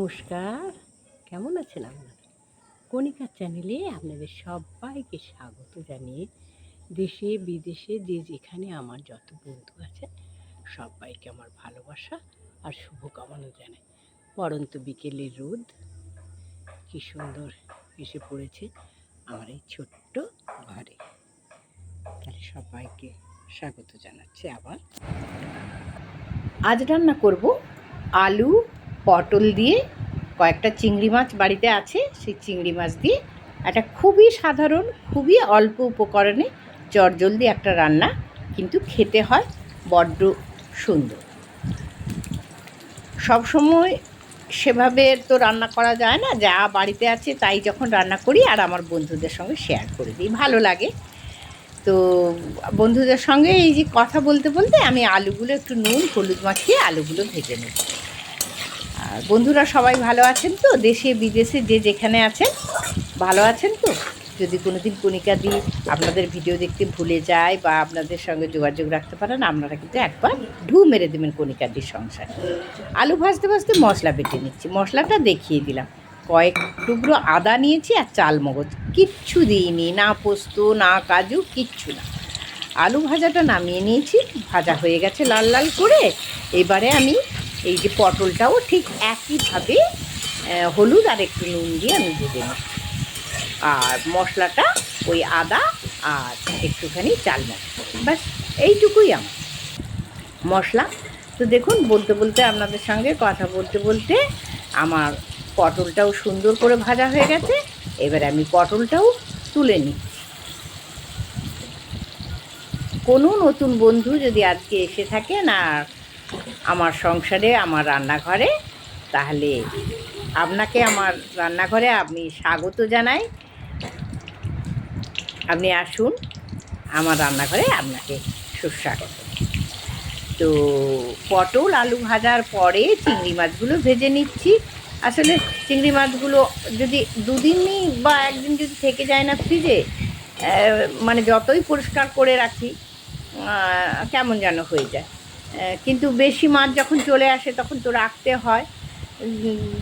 নমস্কার। কেমন আছেন আপনারা? কণিকার চ্যানেলে আপনাদের সবাইকে স্বাগত জানিয়ে দেশে, বিদেশে যে যেখানে আমার যত বন্ধু আছে, সবাইকে আমার ভালোবাসা আর শুভকামনা জানাই। পরন্ত বিকেলের রোদ, কি সুন্দর এসে পড়েছে আমার এই ছোট্ট ঘরে। তাহলে সবাইকে স্বাগত জানাচ্ছি আবার। আজ রান্না করব আলু পটল দিয়ে কয়েকটা চিংড়ি মাছ বাড়িতে আছে, সেই চিংড়ি মাছ দিয়ে একটা খুবই সাধারণ, খুবই অল্প উপকরণে চটজলদি একটা রান্না কিন্তু খেতে হয় বড্ড সুন্দর। সব সময় সেভাবে তো রান্না করা যায় না, যা বাড়িতে আছে তাই যখন রান্না করি আর আমার বন্ধুদের সঙ্গে শেয়ার করে দিই, ভালো লাগে। তো বন্ধুদের সঙ্গে এই যে কথা বলতে বলতে আমি আলুগুলো একটু নুন, হলুদ মাখিয়ে আলুগুলো ভেজে নেব। বন্ধুরা সবাই ভালো আছেন তো? দেশে, বিদেশে যে যেখানে আছেন, ভালো আছেন তো? যদি কোনো দিন কণিকা দিই আপনাদের ভিডিও দেখতে ভুলে যায় বা আপনাদের সঙ্গে যোগাযোগ রাখতে পারেন, আপনারা কিন্তু একবার ঢু মেরে দেবেন কণিকা দির সংসারে। আলু ভাজতে ভাজতে মশলা বেটে নিচ্ছি। মশলাটা দেখিয়ে দিলাম। কয়েক টুকরো আদা নিয়েছি আর চাল মগজ। কিচ্ছু দিইনি, না পোস্ত, না কাজু, কিচ্ছু না। আলু ভাজাটা নামিয়ে নিয়েছি। ভাজা হয়ে গেছে লাল লাল করে। এবারে আমি এই যে পটলটাও ঠিক একইভাবে হলুদ আর একটু নুন দিয়ে আমি নিই আর মশলাটা ওই আদা আর একটুখানি চাল মশলা। ব্যাস, এইটুকুই আমার। মশলা, তো দেখুন, বলতে বলতে আপনাদের সঙ্গে কথা বলতে বলতে আমার পটলটাও সুন্দর করে ভাজা হয়ে গেছে। এবারে আমি পটলটাও তুলে নিই কোনো নতুন বন্ধু যদি আজকে এসে থাকেন আর আমার সংসারে, আমার রান্নাঘরে, তাহলে আপনাকে আমার রান্নাঘরে আপনি স্বাগত জানাই। আপনি আসুন, আমার রান্নাঘরে আপনাকে সুস্বাগত। তো পটল আলু ভাজার পরে চিংড়ি মাছগুলো ভেজে নিচ্ছি। আসলে চিংড়ি মাছগুলো যদি দুদিনই বা একদিন যদি থেকে যায় না ফ্রিজে মানে যতই পরিষ্কার করে রাখি কেমন যেন হয়ে যায়। কিন্তু বেশি মাছ যখন চলে আসে তখন তো রাখতে হয়।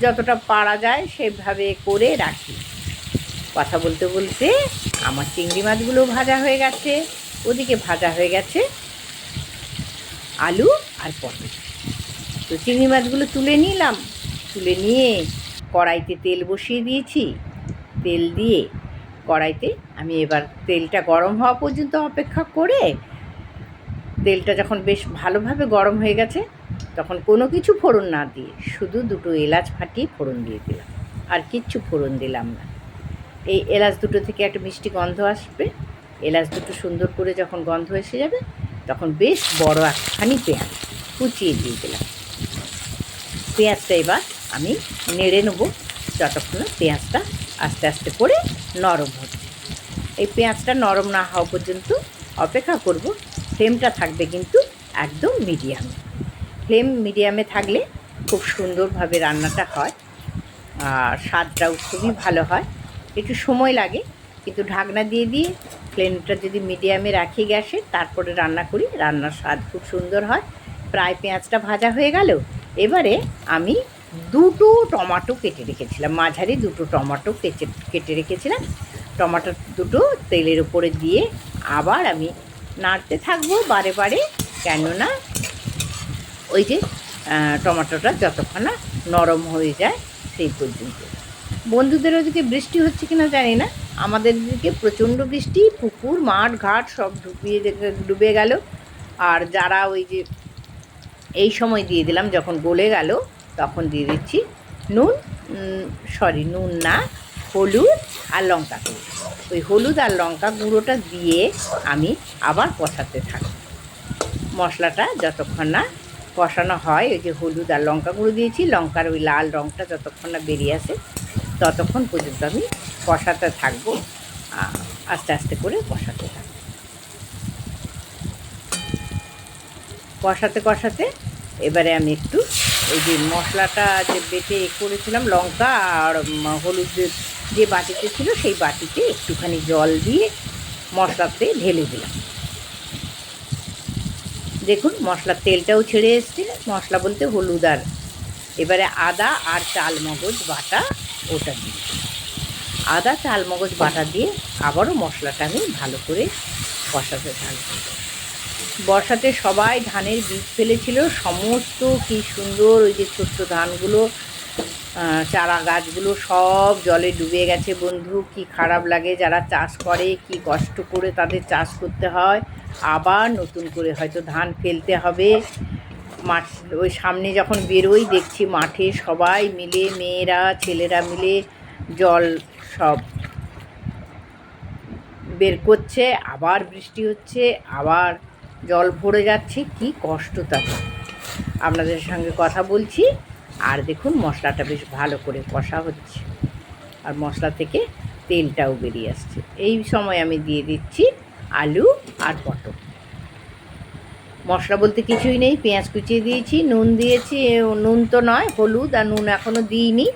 যতটা পারা যায় সেভাবে করে রাখি। কথা বলতে বলতে আমার চিংড়ি মাছগুলো ভাজা হয়ে গেছে, ওদিকে ভাজা হয়ে গেছে আলু আর পটল। তো চিংড়ি মাছগুলো তুলে নিলাম, তুলে নিয়ে কড়াইতে তেল বসিয়ে দিয়েছি। তেল দিয়ে কড়াইতে আমি এবার তেলটা গরম হওয়া পর্যন্ত অপেক্ষা করে তেলটা যখন বেশ ভালোভাবে গরম হয়ে গেছে, তখন কোনো কিছু ফোড়ন না দিয়ে, শুধু দুটো এলাচ ফাটিয়ে ফোড়ন দিয়ে দিলাম। আর কিচ্ছু ফোড়ন দিলাম না। এই এলাচ দুটো থেকে একটা মিষ্টি গন্ধ আসবে। এলাচ দুটো সুন্দর করে যখন গন্ধ এসে যাবে, তখন বেশ বড় একখানি পেঁয়াজ কুচিয়ে দিয়ে দিলাম। পেঁয়াজটা এবার আমি নেড়ে নেব, যতক্ষণ পেঁয়াজটা আস্তে আস্তে করে নরম হচ্ছে। এই পেঁয়াজটা নরম না হওয়া পর্যন্ত অপেক্ষা করব ফ্লেমটা থাকবে কিন্তু একদম মিডিয়ামে। ফ্লেম মিডিয়ামে থাকলে খুব সুন্দরভাবে রান্নাটা হয় আর স্বাদটাও খুবই ভালো হয়। একটু সময় লাগে, কিন্তু ঢাকনা দিয়ে দিয়ে ফ্লেমটা যদি মিডিয়ামে রাখি গ্যাসে, তারপরে রান্না করি, রান্নার স্বাদ খুব সুন্দর হয়। প্রায় পেঁয়াজটা ভাজা হয়ে গেল, এবারে আমি দুটো টমাটো কেটে রেখেছিলাম, মাঝারি দুটো টমাটো কেটে কেটে রেখেছিলাম। টমাটো দুটো তেলের উপরে দিয়ে আবার আমি নাড়তে থাকব বারে বারে, কেননা ওই যে টমাটোটা যতক্ষণ না নরম হয়ে যায় সেই পর্যন্ত। বন্ধুদের ওদিকে বৃষ্টি হচ্ছে কিনা জানি না, আমাদের দিকে প্রচণ্ড বৃষ্টি, পুকুর, মাঠ, ঘাট সব ডুবিয়ে ডুবে গেল। আর যারা ওই যে এই সময় দিয়ে দিলাম, যখন গলে গেল, তখন দিয়ে দিচ্ছি নুন সরি নুন না, হলুদ আর লঙ্কা। গুঁড়ো ওই হলুদ আর লঙ্কা গুঁড়োটা দিয়ে আমি আবার কষাতে থাকি। মশলাটা যতক্ষণ না কষানো হয়, ওই যে হলুদ আর লঙ্কা গুঁড়ো দিয়েছি, লঙ্কার ওই লাল রঙটা যতক্ষণ না বেরিয়ে আসে, ততক্ষণ পর্যন্ত আমি কষাতে থাকব। আস্তে আস্তে করে কষাতে থাকব। কষাতে কষাতে এবারে আমি একটু ওই যে মশলাটা যে বেটে করেছিলাম, লঙ্কা আর হলুদ যে- বাটিতে ছিল সেই বাটিতে একটুখানি জল দিয়ে মশলাতে ঢেলে দিলাম। দেখুন, মশলার তেলটাও ছেড়ে এসছে। মশলা বলতে হলুদ আর, এবারে আদা আর চাল মগজ বাটা ওটা দিয়ে আদা চাল মগজ বাটা দিয়ে আবারও মশলাটা আমি ভালো করে কষাতে থাকব। বর্ষাতে সবাই ধানের বীজ ফেলেছিল। সমস্ত কি সুন্দর ওই যে ছোট্ট ধানগুলো চারা গাছগুলো সব জলে ডুবে গেছে বন্ধু। কি খারাপ লাগে যারা চাষ করে, কি কষ্ট করে তাদের চাষ করতে হয়। আবার নতুন করে হয়তো ধান ফেলতে হবে। মাঠ, ওই সামনে যখন বেরোই দেখছি মাঠে সবাই মিলে, মেয়েরা, ছেলেরা মিলে জল সব বের করছে। আবার বৃষ্টি হচ্ছে, আবার জল ভরে যাচ্ছে। কি কষ্ট তাদের আপনাদের সঙ্গে কথা বলছি। আর দেখুন মশলাটা বেশ ভালো করে কষা হচ্ছে। আর মশলা থেকে তেলটাও বেরিয়ে আসছে। এই সময় আমি দিয়ে দিচ্ছি আলু আর পটল। মশলা বলতে কিছুই নেই, পেঁয়াজ কুচিয়ে দিয়েছি, নুন দিয়েছি নুন তো নয়, হলুদ আর নুন এখনও দিইনি।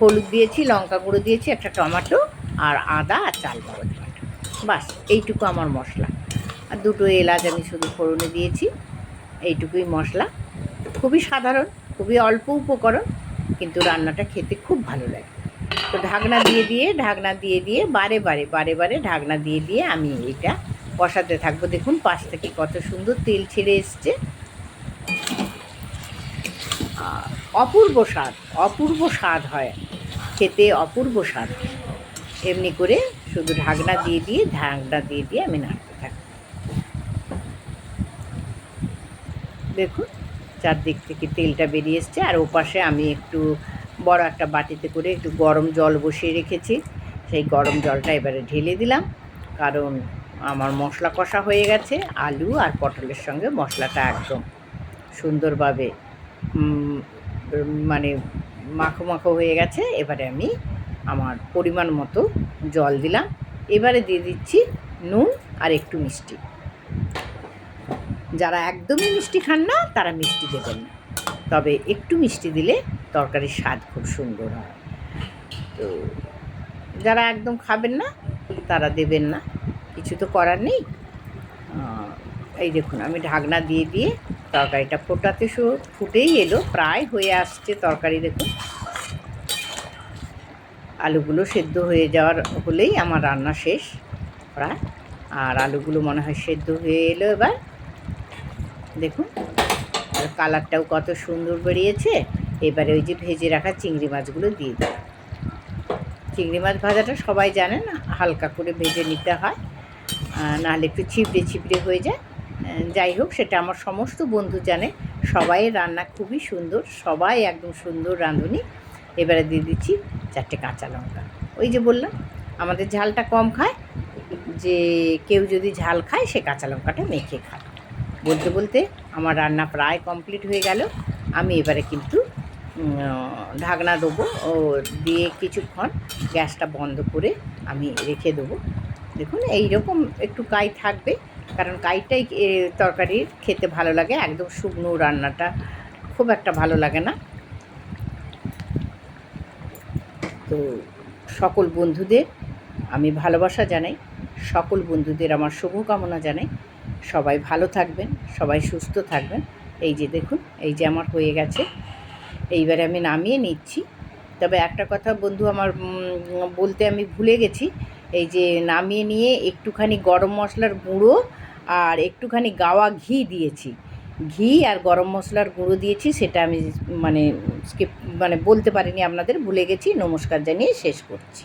হলুদ দিয়েছি, লঙ্কা গুঁড়ো দিয়েছি, একটা টমেটো আর আদা আর চাল মগজ বাটা বাস, এইটুকু আমার মশলা। আর দুটো এলাচ আমি শুধু ফোড়নে দিয়েছি। এইটুকুই মশলা। খুবই সাধারণ। খুবই অল্প উপকরণ, কিন্তু রান্নাটা খেতে খুব ভালো লাগে। তো ঢাকনা দিয়ে দিয়ে, ঢাকনা দিয়ে দিয়ে, বারে বারে বারে বারে ঢাকনা দিয়ে দিয়ে আমি এটা কষাতে থাকব। দেখুন পাশ থেকে কত সুন্দর তেল ছেড়ে এসছে। অপূর্ব স্বাদ অপূর্ব স্বাদ হয়। খেতে অপূর্ব স্বাদ। এমনি করে শুধু ঢাকনা দিয়ে দিয়ে, ঢাকনা দিয়ে দিয়ে আমি নাড়তে থাকি দেখুন। চারদিক থেকে তেলটা বেরিয়ে এসছে আর ওপাশে আমি একটু বড় একটা বাটিতে করে একটু গরম জল বসিয়ে রেখেছি। সেই গরম জলটা এবারে ঢেলে দিলাম। কারণ আমার মশলা কষা হয়ে গেছে, আলু আর পটলের সঙ্গে মশলাটা একদম সুন্দরভাবে মানে মাখো মাখো হয়ে গেছে। এবারে আমি আমার পরিমাণ মতো জল দিলাম। এবারে দিয়ে দিচ্ছি নুন আর একটু মিষ্টি। যারা একদমই মিষ্টি খান না, তারা মিষ্টি দেবেন না। তবে একটু মিষ্টি দিলে তরকারির স্বাদ খুব সুন্দর হয়। তো যারা একদম খাবেন না, তারা দেবেন না। কিছু তো করার নেই। এই দেখুন, আমি ঢাকনা দিয়ে দিয়ে তরকারিটা ফোটাতে শু, ফুটেই এলো। প্রায় হয়ে আসছে তরকারি, দেখুন। আলুগুলো সেদ্ধ হয়ে যাওয়ার হলেই আমার রান্না শেষ। প্রায়। আর আলুগুলো মনে হয় সেদ্ধ হয়ে এলো এবার। দেখুন, আর কালারটাও কত সুন্দর বেরিয়েছে। এবারে ওই যে ভেজে রাখা চিংড়ি মাছগুলো দিয়ে দিই চিংড়ি মাছ ভাজাটা সবাই জানেন হালকা করে ভেজে নিতে হয়। নাহলে একটু ছিপড়ে ছিপড়ে হয়ে যায়। যাই হোক, সেটা আমার সমস্ত বন্ধু জানে। সবাই রান্না খুবই সুন্দর, সবাই একদম সুন্দর রাঁধুনি। এবারে দিয়ে দিচ্ছি চারটে কাঁচা লঙ্কা। ওই যে বললাম, আমাদের ঝালটা কম খায়, যে কেউ যদি ঝাল খায়, সে কাঁচা লঙ্কাটা মেখে খায়। বলতে বলতে আমার রান্না প্রায় কমপ্লিট হয়ে গেল। আমি এবারে কিন্তু ঢাকনা দেবো ও দিয়ে কিছুক্ষণ গ্যাসটা বন্ধ করে আমি রেখে দেবো। দেখুন এই রকম একটু কাই থাকবে কারণ কাইটাই এ, তরকারির খেতে ভালো লাগে একদম শুকনো রান্নাটা খুব একটা ভালো লাগে না। তো সকল বন্ধুদের আমি ভালোবাসা জানাই সকল বন্ধুদের আমার শুভকামনা জানাই। সবাই ভালো থাকবেন, সবাই সুস্থ থাকবেন। এই যে দেখুন, এই যে আমার হয়ে গেছে। এইবারে আমি নামিয়ে নিচ্ছি। তবে একটা কথা বন্ধু, আমার বলতে আমি ভুলে গেছি। এই যে নামিয়ে নিয়ে একটুখানি গরম মশলার গুঁড়ো আর একটুখানি গাওয়া ঘি দিয়েছি। ঘি আর গরম মশলার গুঁড়ো দিয়েছি, সেটা আমি মানে স্কিপ মানে বলতে পারিনি আপনাদের, ভুলে গেছি। নমস্কার জানিয়ে শেষ করছি।